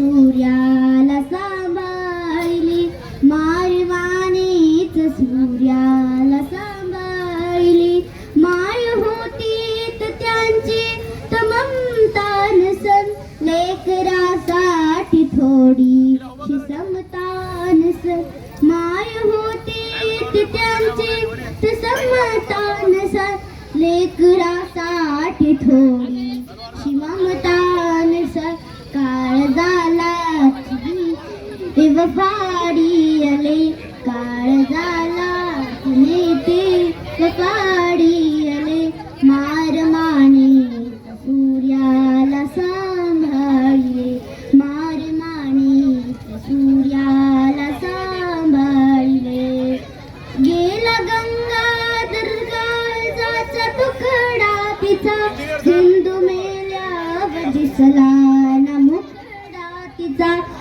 सूर्याला सांभाळली. मारवानीच सूर्याला सांभाळली. माय होती त्यांची तममता सन. लेकरासाठी थोडी समतान सन. माय होती त्यांची तर सन. लेकरासाठी थोडी वफाडी आले काळ झाला नेते वफाडी आले मार माने सूर्याला सांभाळले. मार माने सूर्याला सांभाळले. गेला गंगा काळजाचा तुकडा तिचा. हिंदू मेल्या दिसला ना मुकडा तिचा.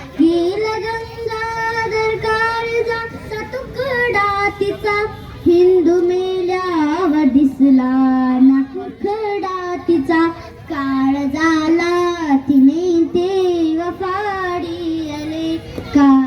तिचा हिंदू मेल्यावर दिसला ना खडा तिचा. काळ झाला तिने ते वफाडी आले. का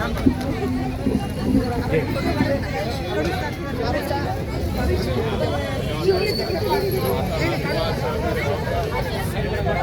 よいしょ。